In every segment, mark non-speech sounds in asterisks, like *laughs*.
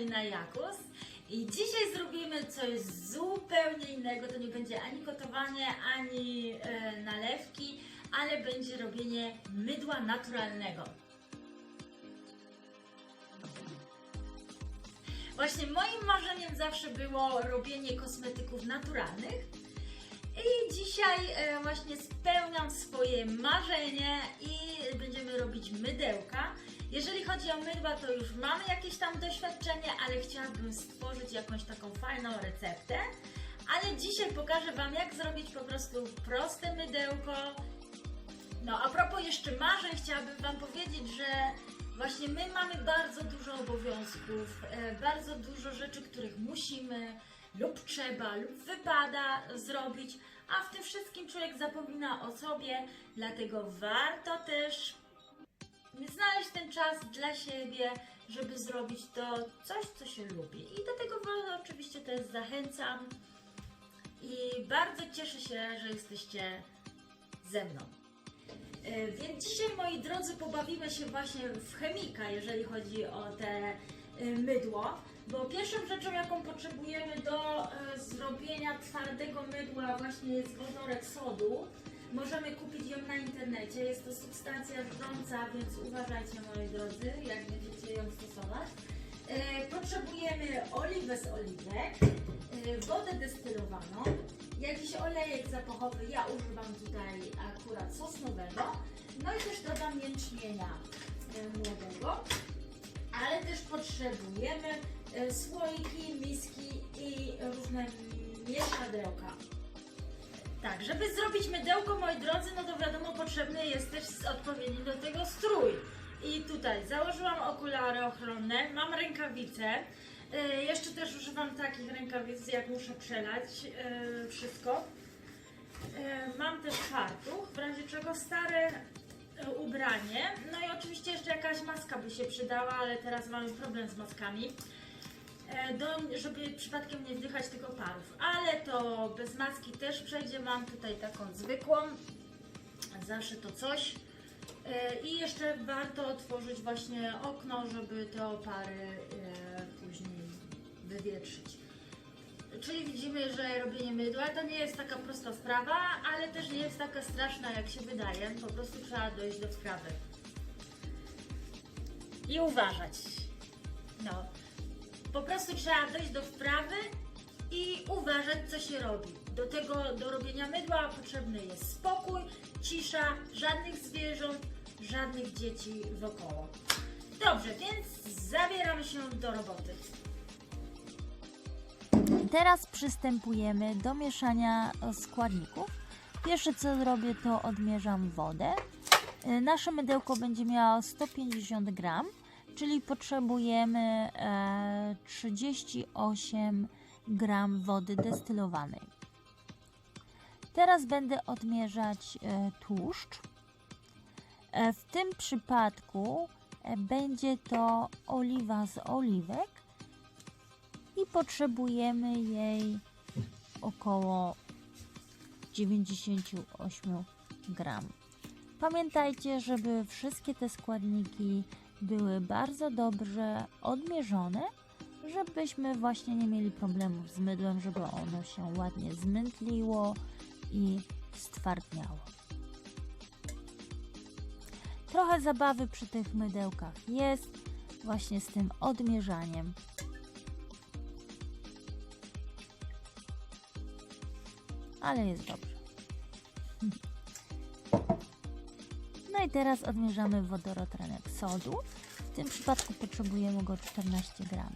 Ewelina Jakus i dzisiaj zrobimy coś zupełnie innego. To nie będzie ani gotowanie, ani e, nalewki, ale będzie robienie mydła naturalnego. Właśnie moim marzeniem zawsze było robienie kosmetyków naturalnych. I dzisiaj e, właśnie spełniam swoje marzenie i będziemy robić mydełka. Jeżeli chodzi o mydła, to już mamy jakieś tam doświadczenie, ale chciałabym stworzyć jakąś taką fajną receptę. Ale dzisiaj pokażę Wam, jak zrobić po prostu proste mydełko. No, a propos jeszcze marzeń, chciałabym Wam powiedzieć, że właśnie my mamy bardzo dużo obowiązków, e, bardzo dużo rzeczy, których musimy lub trzeba, lub wypada zrobić, a w tym wszystkim człowiek zapomina o sobie, dlatego warto też znaleźć ten czas dla siebie, żeby zrobić to coś, co się lubi. I do tego oczywiście też zachęcam i bardzo cieszę się, że jesteście ze mną. E, Więc dzisiaj, moi drodzy, pobawimy się właśnie w chemika, jeżeli chodzi o te e, mydło. Bo pierwszą rzeczą, jaką potrzebujemy do e, zrobienia twardego mydła, właśnie jest wodorek sodu. Możemy kupić ją na internecie. Jest to substancja żrąca, więc uważajcie, moi drodzy, jak będziecie ją stosować. E, Potrzebujemy oliwę z oliwek, e, wodę destylowaną, jakiś olejek zapachowy, ja używam tutaj akurat sosnowego, no i też dodam jęczmienia e, młodego, ale też potrzebujemy słoiki, miski i różne mieszadełka. Tak, żeby zrobić mydełko, moi drodzy, no to wiadomo, potrzebny jest też odpowiedni do tego strój. I tutaj założyłam okulary ochronne, mam rękawice. E, jeszcze też używam takich rękawic, jak muszę przelać e, wszystko. E, mam też fartuch, w razie czego stare e, ubranie. No i oczywiście jeszcze jakaś maska by się przydała, ale teraz mamy problem z maskami. E, do, żeby przypadkiem nie wdychać tego parów. Ale to bez maski też przejdzie. Mam tutaj taką zwykłą. Zawsze to coś. E, I jeszcze warto otworzyć właśnie okno, żeby te opary e, później wywietrzyć. Czyli widzimy, że robienie mydła to nie jest taka prosta sprawa, ale też nie jest taka straszna jak się wydaje. Po prostu trzeba dojść do sprawy. I uważać. No. Po prostu trzeba dojść do wprawy i uważać, co się robi. Do tego, do robienia mydła potrzebny jest spokój, cisza, żadnych zwierząt, żadnych dzieci wokoło. Dobrze, więc zabieramy się do roboty. Teraz przystępujemy do mieszania składników. Pierwsze co zrobię to odmierzam wodę. Nasze mydełko będzie miało 150 gram, czyli potrzebujemy e, 38 gram wody destylowanej. Teraz będę odmierzać e, tłuszcz. E, W tym przypadku e, będzie to oliwa z oliwek i potrzebujemy jej około 98 gram. Pamiętajcie, żeby wszystkie te składniki były bardzo dobrze odmierzone, żebyśmy właśnie nie mieli problemów z mydłem, żeby ono się ładnie zmętliło i stwardniało. Trochę zabawy przy tych mydełkach jest właśnie z tym odmierzaniem. ale jest dobrze. *laughs* Teraz odmierzamy wodorotlenek sodu. W tym przypadku potrzebujemy go 14 gram.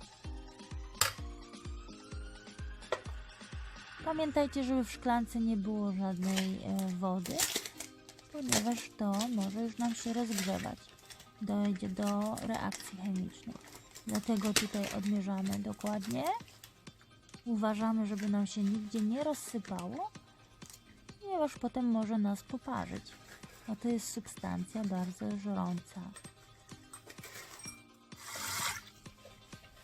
Pamiętajcie, żeby w szklance nie było żadnej e, wody, ponieważ to może już nam się rozgrzewać. Dojdzie do reakcji chemicznej. Dlatego tutaj odmierzamy dokładnie. Uważamy, żeby nam się nigdzie nie rozsypało, ponieważ potem może nas poparzyć. A to jest substancja bardzo żrąca.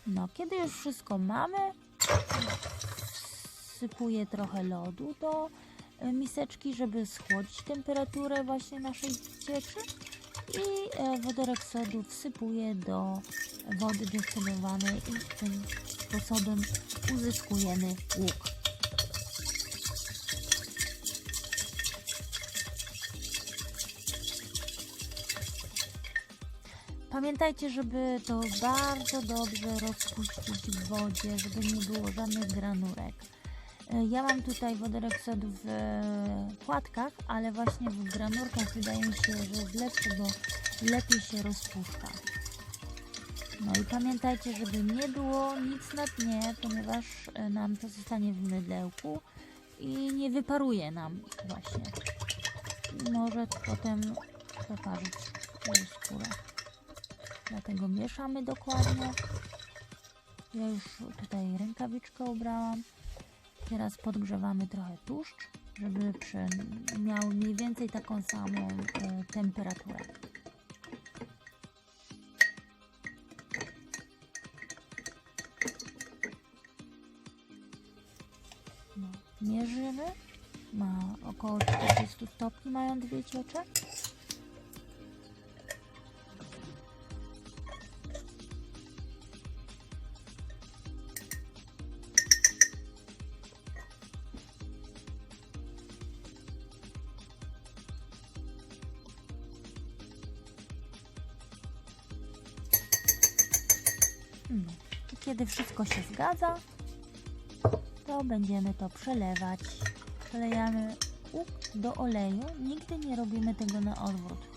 No, kiedy już wszystko mamy, wsypuję trochę lodu do e, miseczki, żeby schłodzić temperaturę właśnie naszej cieczy i e, wodorek sodu wsypuję do wody destylowanej i tym sposobem uzyskujemy łuk. Pamiętajcie, żeby to bardzo dobrze rozpuścić w wodzie, żeby nie było żadnych granurek. E, Ja mam tutaj wodorek sodu w e, płatkach, ale właśnie w granurkach wydaje mi się, że jest lepszy, bo lepiej się rozpuszcza. No i pamiętajcie, żeby nie było nic na dnie, ponieważ e, nam to zostanie w mydełku i nie wyparuje nam właśnie. Może potem poparzyć skórę. Dlatego mieszamy dokładnie. Ja już tutaj rękawiczkę ubrałam. Teraz podgrzewamy trochę tłuszcz, żeby miał mniej więcej taką samą e, temperaturę. No, mierzymy. Ma około 40 stopni mają dwie ciecze. I kiedy wszystko się zgadza, to będziemy to przelewać. Przelejamy łuk do oleju. Nigdy nie robimy tego na odwrót.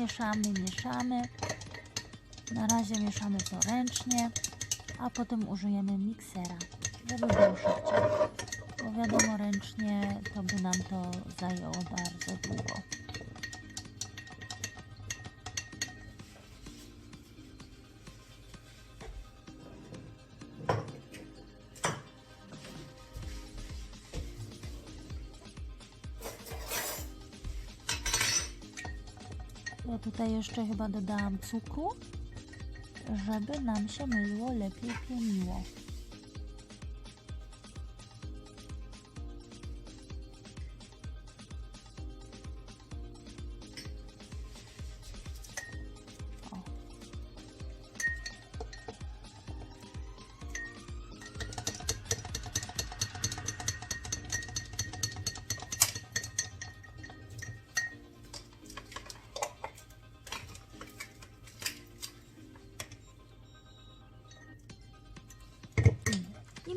Mieszamy, mieszamy. Na razie mieszamy to ręcznie, a potem użyjemy miksera, żeby było szybciej. Bo wiadomo, ręcznie to by nam to zajęło bardzo długo. Ja tutaj jeszcze chyba dodałam cukru, żeby nam się mydło lepiej pieniło.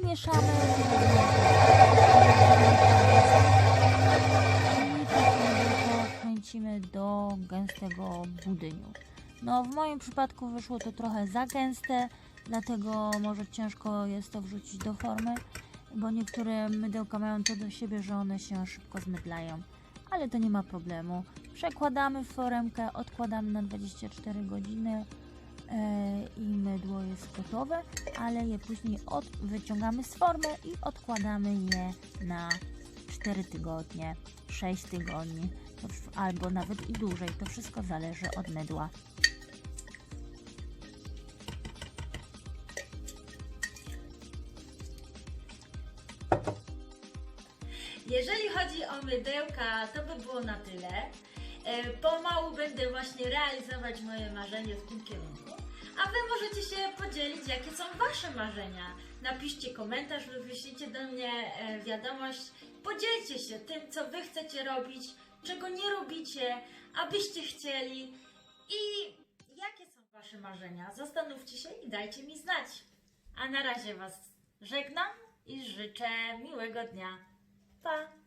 Mieszamy. I kręcimy do gęstego budyniu. No w moim przypadku wyszło to trochę za gęste, dlatego może ciężko jest to wrzucić do formy, bo niektóre mydełka mają to do siebie, że one się szybko zmydlają. Ale to nie ma problemu. Przekładamy w foremkę, odkładamy na 24 godziny i mydło jest gotowe, ale je później od, wyciągamy z formy i odkładamy je na 4 tygodnie, 6 tygodni, albo nawet i dłużej. To wszystko zależy od mydła. Jeżeli chodzi o mydełka, to by było na tyle. E, Pomału będę właśnie realizować moje marzenie w tym kierunku. A Wy możecie się podzielić, jakie są Wasze marzenia. Napiszcie komentarz wyślijcie do mnie e, wiadomość. Podzielcie się tym, co Wy chcecie robić, czego nie robicie, abyście chcieli i jakie są Wasze marzenia. Zastanówcie się i dajcie mi znać. A na razie Was żegnam i życzę miłego dnia. Pa!